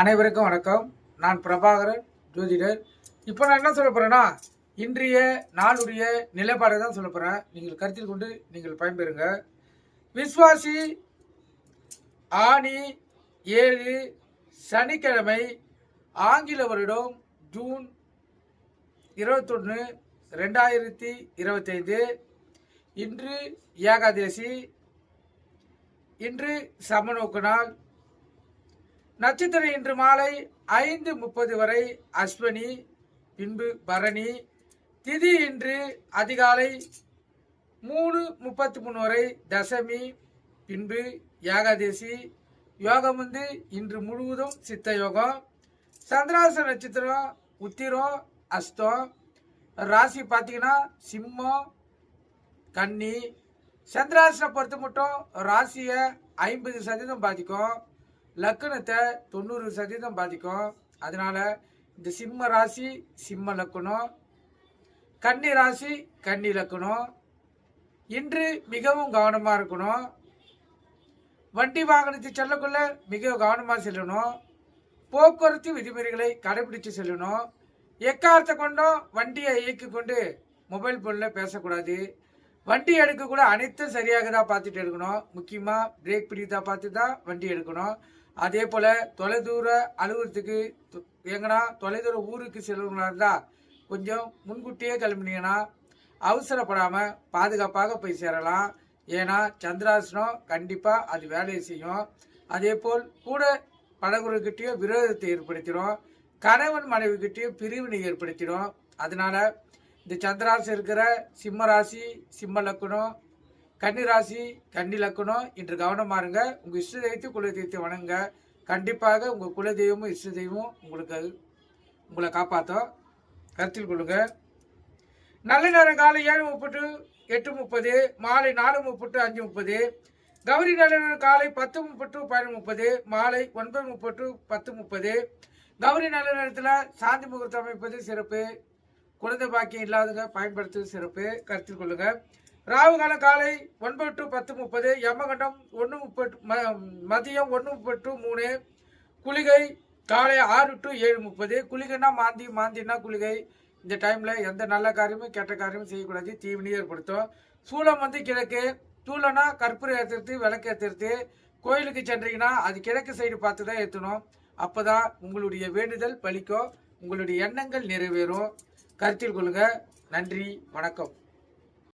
அனைவருக்கும் வணக்கம். நான் பிரபாகரன் ஜோதிடர். இப்போ நான் என்ன சொல்ல போகிறேன்னா இன்றைய நாளுடைய நிலைப்பாடை தான் சொல்ல போகிறேன் நீங்கள் கருத்தில் கொண்டு நீங்கள் பயன்பெறுங்க. விஸ்வாசி ஆணி ஏழு சனிக்கிழமை ஆங்கில வருடம் ஜூன் இருபத்தொன்று ரெண்டாயிரத்தி இருபத்தைந்து. இன்று ஏகாதேசி. இன்று சமநோக்கு நாள். நட்சத்திரம் இன்று மாலை ஐந்து முப்பது வரை அஸ்வினி பின்பு பரணி. திதி இன்று அதிகாலை மூணு முப்பத்தி மூணு வரை தசமி பின்பு ஏகாதசி. யோகம் வந்து இன்று முழுவதும் சித்த யோகம். சந்திராச நட்சத்திரம் உத்திரம் அஸ்தம். ராசி பார்த்தீங்கன்னா சிம்மம் கன்னி. சந்திராசனை பொறுத்த மட்டும் ராசியை ஐம்பது சதவீதம் பாதிக்கும். லக்கணத்தை தொண்ணூறு சதவீதம் பாதிக்கும். அதனால இந்த சிம்ம ராசி சிம்ம லக்கணம். கன்னி ராசி கன்னி லக்கணம். இன்று மிகவும் கவனமாக இருக்கணும். வண்டி வாகனத்தை செல்லக்குள்ள மிக கவனமாக செல்லணும். போக்குவரத்து விதிமுறைகளை கடைபிடிச்சு செல்லணும். எக்காரத்தை கொண்டும் வண்டியை இயக்கி கொண்டு மொபைல் ஃபோனில் பேசக்கூடாது. வண்டி எடுக்கக்கூட அனைத்தும் சரியாக தான் பார்த்துட்டு எடுக்கணும் முக்கியமாக பிரேக் பிடித்தா பார்த்து தான் வண்டி எடுக்கணும். அதே போல் தொலைதூர அலுவலகத்துக்கு எங்கன்னா தொலைதூர ஊருக்கு செல்வங்களா இருந்தால் கொஞ்சம் முன்கூட்டியே கிளம்புனீங்கன்னா அவசரப்படாமல் பாதுகாப்பாக போய் சேரலாம். ஏன்னா சந்திராசனம் கண்டிப்பாக அது வேலையை செய்யும். அதே போல் கூட பழகுறதுக்கிட்டேயோ விரோதத்தை ஏற்படுத்திடும். கணவன் மனைவிக்கிட்டேயோ பிரிவினை ஏற்படுத்திடும். அதனால இந்த சந்திராசம் இருக்கிற சிம்ம ராசி சிம்ம லக்குணம் கன்னிராசி கன்னி லக்கணம் இன்று கவனமா இருங்க உங்க இஷ்ட தெய்வத்தை குல தெய்வத்தை வணங்குங்க. கண்டிப்பாக உங்க குல தெய்வமும் இஷ்ட தெய்வமும் உங்களுக்கு உங்களை காப்பாற்றும். கருத்தில் கொள்ளுங்க. நல்ல நேரம் காலை ஏழு முப்பது எட்டு முப்பது மாலை நாலு முப்பது அஞ்சு முப்பது. கௌரி நல்ல நேரம் காலை பத்து முப்பது பதினொன்று முப்பது. மாலை ஒன்பது முப்பது பத்து முப்பது. கௌரி நல்ல நேரத்தில் சாந்தி முகூர்த்தம் அமைப்பது சிறப்பு. குழந்தை பாக்கியம் இல்லாதவங்க பயன்படுத்துவது சிறப்பு. கருத்தில் கொள்ளுங்கள் ராகுகால காலை ஒன்பது டு பத்து முப்பது யமகண்டம் ஒன்று முப்பது ம- மதியம் ஒன்று முப்பது டு மூணு குளிகை காலை ஆறு டு ஏழு முப்பது. குளிகைன்னா மாந்தி மாந்தின்னா குளிகை. இந்த டைமில் எந்த நல்ல காரியமும் கெட்ட காரியமும் செய்யக்கூடாது. தீவினை ஏற்படுத்தும் சூளம் வந்து கிழக்கு. தூளைனா கற்பூரம் ஏற்றுறது விளக்கு ஏற்றுறது கோயிலுக்கு சென்றீங்கன்னா அது கிழக்கு சைடு பார்த்து தான் ஏற்றணும் அப்போ தான் உங்களுடைய வேண்டுதல் பலிக்கும். உங்களுடைய எண்ணங்கள் நிறைவேறும். கருத்தில் கொள்ளுங்கள் நன்றி வணக்கம்.